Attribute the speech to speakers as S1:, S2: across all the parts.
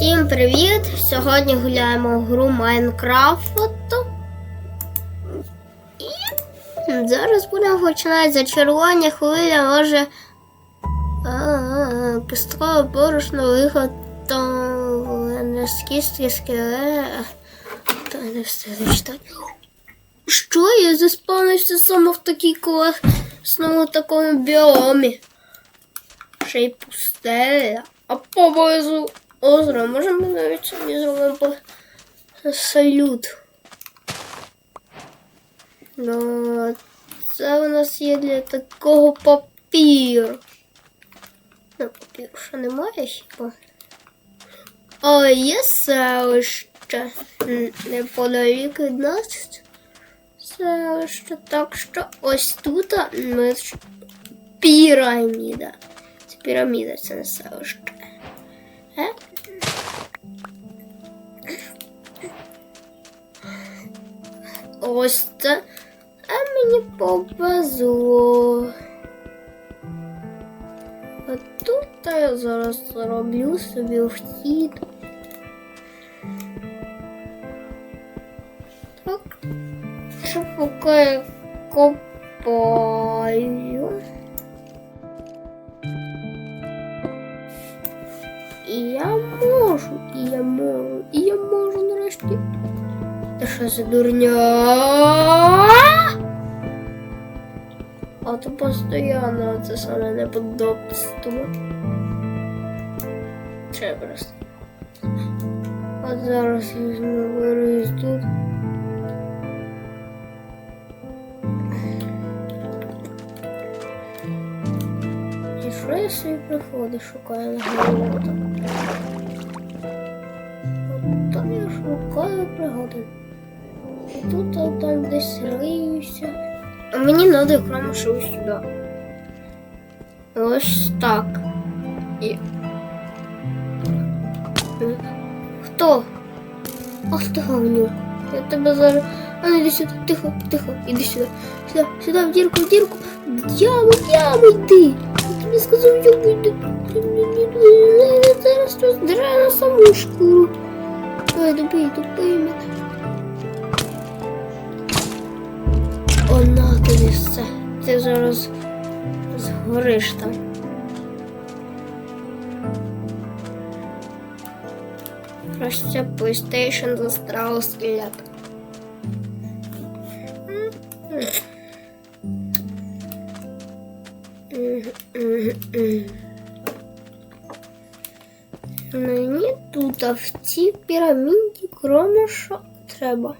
S1: Всім привіт! Сьогодні гуляємо в гру Майнкрафт. І зараз будемо починати за червоні хвиля, може. А, Пісткове борошно виготовлене з кістки скеле. Та не встигли читати. Що я заспавнився саме в такій класному такому біомі? Ще й пустеля. А поблизу озера можемо навіть собі зробимо салют. Ну, це у нас є для такого папіру. Ну, папіру ще немає хіба. А є селище неподалік від нас. Селище, так що ось тут ми піраміда. Це піраміда, це не селище. Е? Ось це. А мені повезло. А тут я зараз зроблю собі вхід. Так. Що поки копаю. Можу, і я можу, і я можу нарешті. Та що за дурня? А то постійно це саме неподобство. Ще просто. От зараз я вирюсь тут. І що я собі приходи шукаю на голода? Я шукаю пригоди. Тут а там десь риюся. А мені треба прямо що ось сюди. Ось так. І... Хто? Ах ти говнюк. Я тебе зараз. А ну іди сюди, тихо, тихо, іди сюди. Сюди, сюди, в дірку, в дірку. Яму, яму йди. Я тобі сказав, яму йди. Я зараз роздираю на саму шкуру. Ой, добий, добий мене. О, на тобі все. Ти зараз згориш там. Просто PlayStation застрял скелет. тут а в цій піраміді кроме що треба.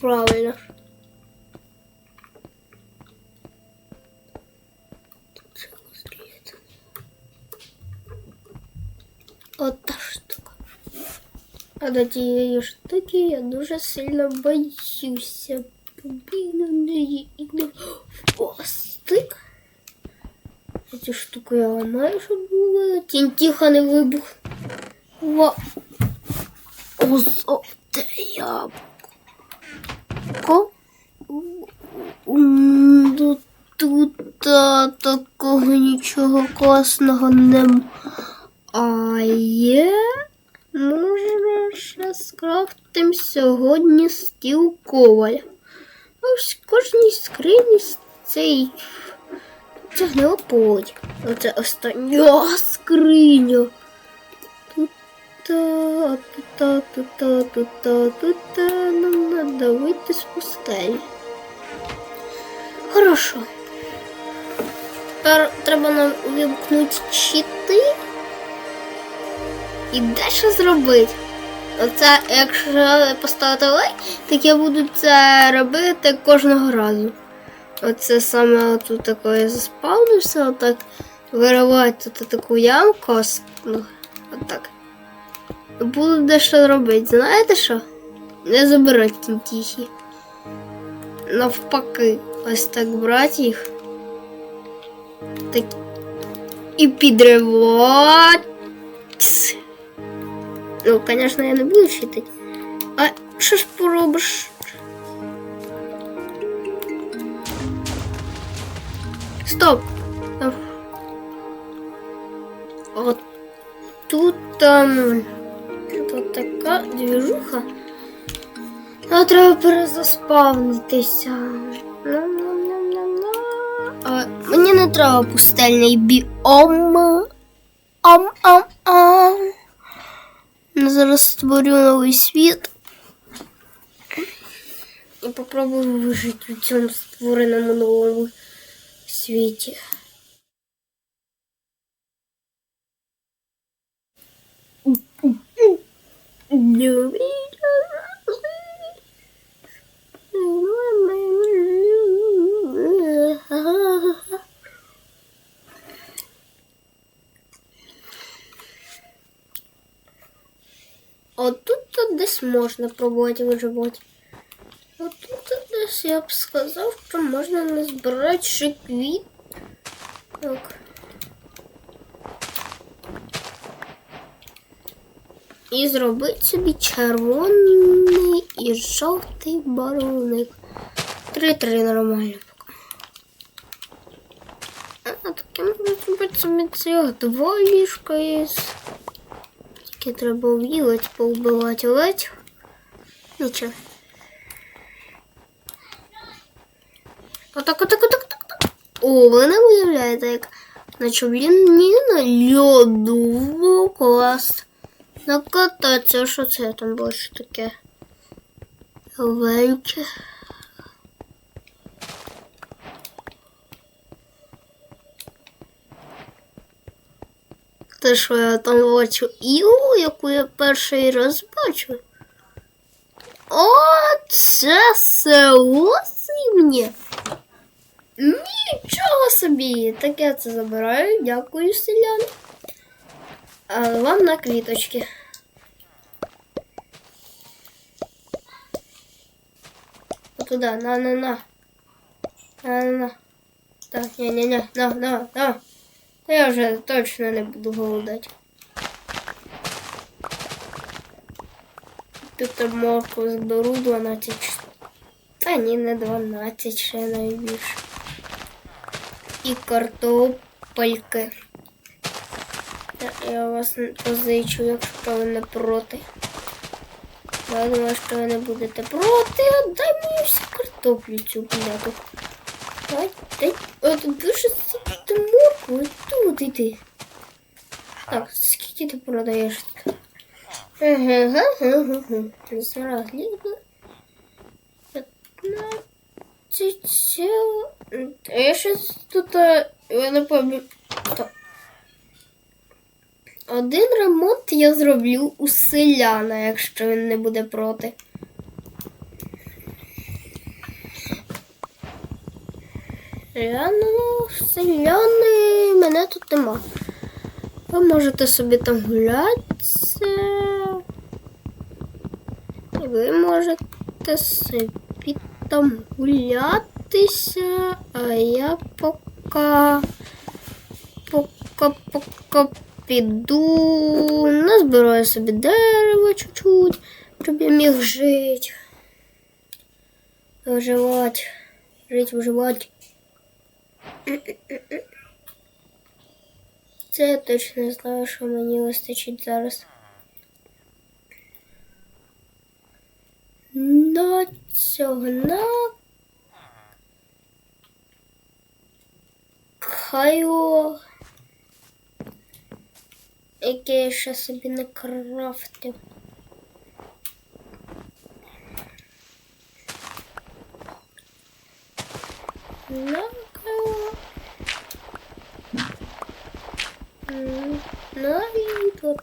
S1: Правильно. Тут цього скелет. От та штука. А до тієї штуки я дуже сильно боюся. Побігну в неї і не впасти. Цю штуку я ламаю, щоб було. Тінь тихо не вибух. Ва. Озоте яблуко. Ну Тут а, такого нічого класного нема. А є. Можна ще скрафтим сьогодні стіл коваля. Ось в кожній скрині цей тягнемо полоть. Оце остання скриня. Тут та та тут та нам надо вийти з пустелі. Хорошо. Тепер треба нам увімкнути щити. І дещо зробити. Оце, якщо поставити лайк, так я буду це робити кожного разу. Оце саме тут таке я заспавнився, отак виривати тут таку ямку, ну, отак. Буду дещо робити. Знаєте що? Не забирати кінтіхи. Навпаки, ось так брати їх. Так. І підривати. Ну, конечно, я не буду читати. А що ж поробиш? Стоп! От тут там тут така двіжуха. А треба перезаспавнитися. А, Мені не треба пустельний біом. Ам-ам-ам. Ну, Зараз створю новий світ. І попробую вижити в цьому створеному новому світі. Отут десь можна пробувати виживати. Отут десь я б сказав, що можна не збирати ще квіт. Так. І зробити собі червоний і жовтий барвник. Три-три нормально поки. А таке можна зробити собі цього два ліжка. Тільки треба в'їлить, повбивати овець. Нічого. Отак, отак, отак, отак, отак. О, ви не уявляєте, як наче блін, ні на льоду клас. Накататися, що це там більше таке? Овече. Те, що я там бачу Іву, яку я перший раз бачу. О, це село зимнє. Нічого собі. Так я це забираю. Дякую, селян. А вам на квіточки. Туда, на, на, на. На, на, на. Так, не, не, не, на, на, на. Та я вже точно не буду голодати. Тут морку зберу 12. Та ні, не 12, ще найбільше. І картопельки. Я- вас позичу, якщо ви не проти. Я думаю, що ви не будете проти. Дай мені всю картоплю цю пляку. Дай, дай. От більше сидіти моркву і тут іди. Так, скільки ти продаєш? Зараз літо. 15. А я щось тут, е, я не пам'ятаю. Один ремонт я зроблю у селяна, якщо він не буде проти. Селяни, селяни, мене тут нема. Ви можете собі там гулятися. І ви можете собі там гулятися, а я пока пока пока піду, назбираю собі дерево чуть-чуть, щоб я міг жити. Виживати. Жити, виживати. Це я точно знаю, що мені вистачить зараз. На цього на Хайо. Яке я ще собі не крафтив. На Хайо. М,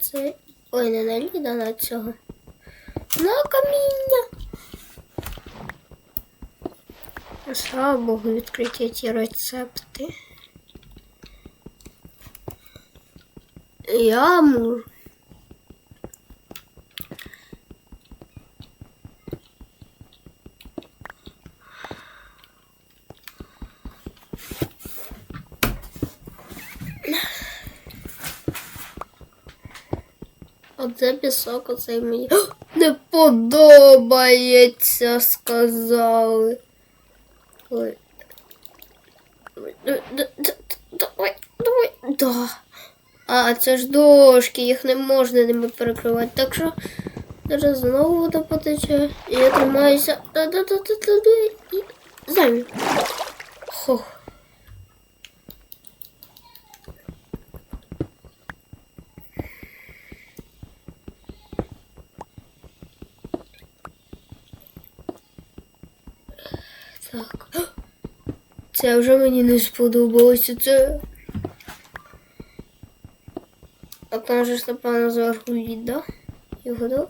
S1: це. Ой, не на літо, а на цього. На каміння. Слава Богу, відкриті ті рецепти. Можу. Оце пісок, оце мені не подобається, сказали. Ой. Давай, давай. Да. А, це ж дошки, їх не можна ними перекривати. Так що зараз знову вода потече. І я тримаюся. І замір. Хох. Так. Це вже мені не сподобалося. Це. А там же напевно зверху лід? Його?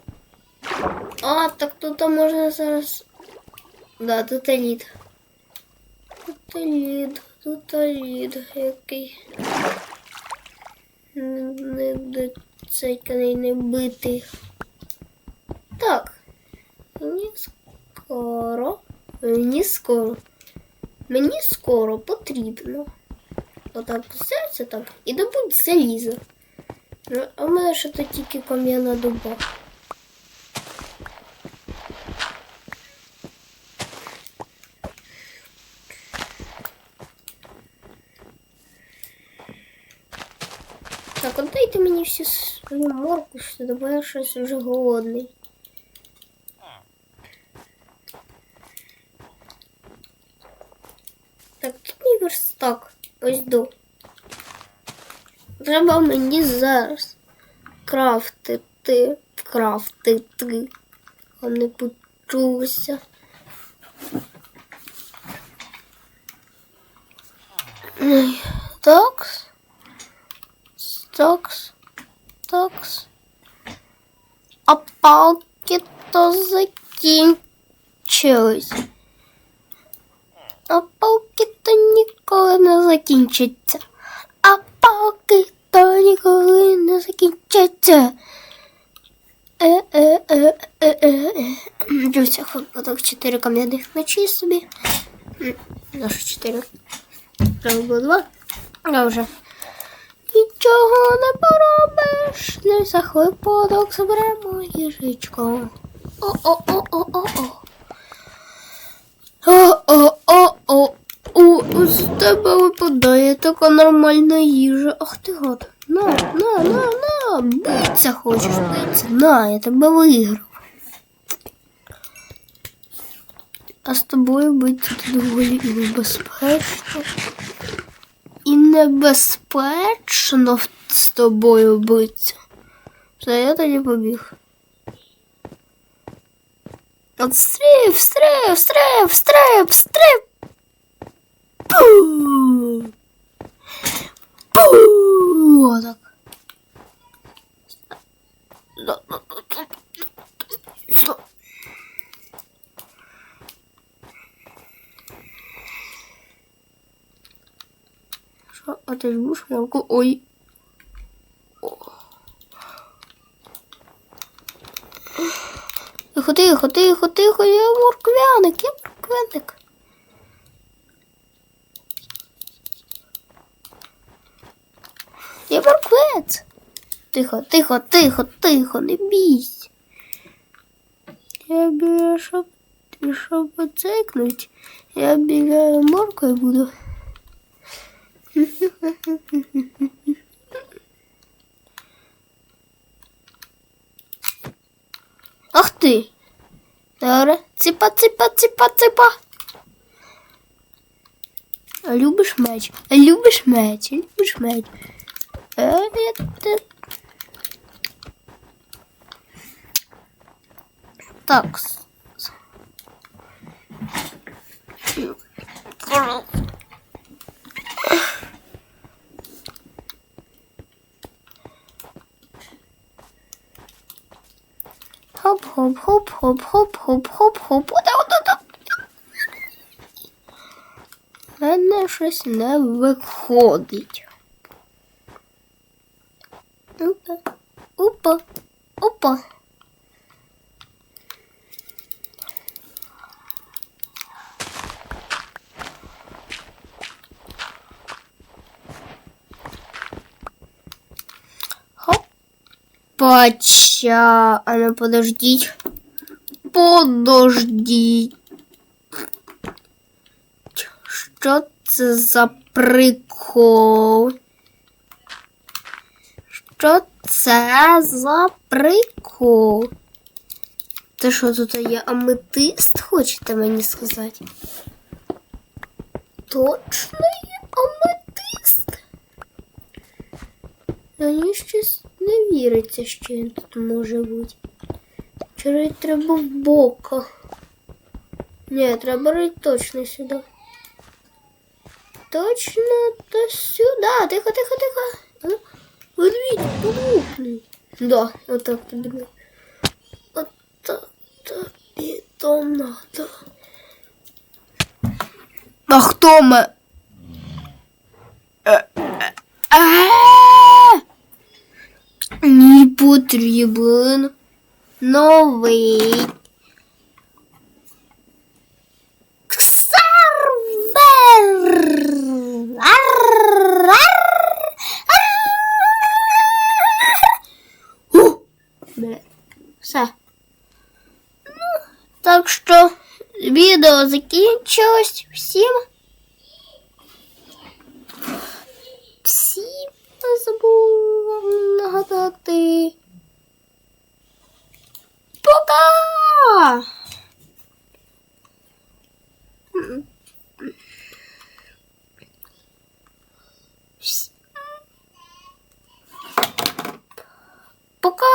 S1: А, так тут можна зараз. Да, тут лід. Тут лід, тут лід, який. Не, не доцейканий, не битий. Так. Мені скоро. Мені скоро. Мені скоро потрібно. Отак серце так. І добудь залізо. Ну, а в мене ще тут тільки кам'яна дуба. Так, от дайте мені всю свою морку, що бо я щось вже голодний. Так, тут мій верстак. Ось до. Треба мені зараз крафтити, крафтити. А не почулося. Такс. Такс. Такс. А палки то закінчились. А палки то ніколи не закінчаться. Закінчаться. Е, е, е. Дивіться, випадок 4 кам'яних ночі собі. М, Наша 4. Треба було 2. А. Нічого не поробиш. Не за випадок зберемо їжичку. О-о-о-о-о-о. О-о-о-о. У, з тебе випадає така нормальна їжа. Ах ти гад. На, на, на, на. Биться хочеш, биться. На, я тебе виграв. А з тобою бити доволі небезпечно. І небезпечно з тобою битися. Все, я тоді побіг. От стриб, стриб, стриб, стриб. Пу! Пу! Отак. Стоп. Що, а ж будеш морку? Ой. О. Тихо, тихо, тихо, тихо, я морквяник, я морквяник. Я морквець. Тихо, тихо, тихо, тихо, не бійся. Я біля, щоб, щоб поцикнуть, я біля моркою буду. Ах ти. Добре. Ципа, ципа, ципа, ципа. Любиш меч? Любиш меч? Любиш меч? Е. Так. с- с- Хоп, хоп, хоп, хоп, хоп, хоп, хоп, хоп. Ота, ота, В Мене щось не виходить. Опа, опа, опа. Хоп. Пача. А ну подождіть. Подождіть. Що це за прикол? що це за прикол? Це що тут є аметист, хочете мені сказати? Точно є аметист? Мені щось не віриться, що він тут може бути. Чи треба в бока? Ні, треба рить точно сюди. Точно то сюди. Тихо, тихо, тихо. Ведмідь, полупний. Да, отак тобі. Отак тобі то надо. А хто ми? Е, Мені потрібен новий сервер. О, бля, Все. Ну, так що відео закінчилось. Всім. Всім не забув нагадати. Пока! Пока!